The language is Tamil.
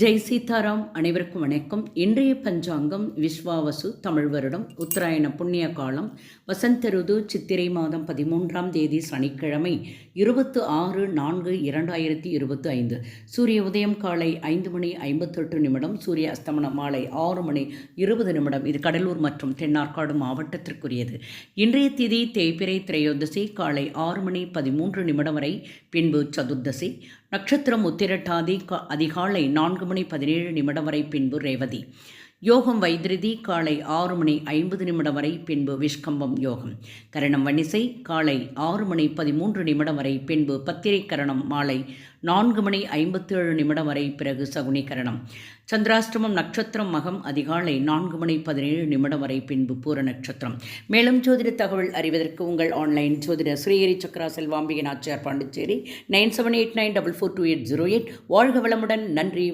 ஜெய் சீதாராம் அனைவருக்கும் வணக்கம். இன்றைய பஞ்சாங்கம் விஸ்வாவசு தமிழ் வருடம் உத்தராயண புண்ணிய காலம் வசந்த ருது சித்திரை மாதம் பதிமூன்றாம் தேதி சனிக்கிழமை இருபத்து ஆறு நான்கு இரண்டாயிரத்தி இருபத்தி ஐந்து. சூரிய உதயம் காலை ஐந்து மணி ஐம்பத்தெட்டு நிமிடம் சூரிய அஸ்தமனம் மாலை ஆறு மணி இருபது நிமிடம். இது கடலூர் மற்றும் தென்னார்காடு மாவட்டத்திற்குரியது. இன்றைய திதி தேய்பிரை திரையோதசி காலை ஆறு மணி பதிமூன்று நிமிடம் வரை பின்பு சதுர்தசி. நட்சத்திரம் உத்திரட்டாதி அதிகாலை நான்கு மணி பதினேழு நிமிடம் வரை பின்பு ரேவதி. யோகம் வைத்திருதி காலை ஆறு மணி ஐம்பது நிமிடம் வரை பின்பு விஷ்கம்பம் யோகம். கரணம் வணிசை காலை ஆறு மணி பதிமூன்று நிமிடம் வரை பின்பு பத்திரை கரணம் மாலை நான்கு மணி ஐம்பத்தேழு நிமிடம் வரை பிறகு சகுனி கரணம். சந்திராஷ்டமம் நட்சத்திரம் மகம் அதிகாலை நான்கு மணி பதினேழு நிமிடம் வரை பின்பு பூர நட்சத்திரம். மேலும் ஜோதிட தகவல் அறிவதற்கு உங்கள் ஆன்லைன் ஜோதிட Srihari Chakra Selvambigan Achiyar Pondicherry nine seven eight nine double four two eight zero eight. வாழ்க வளமுடன். நன்றி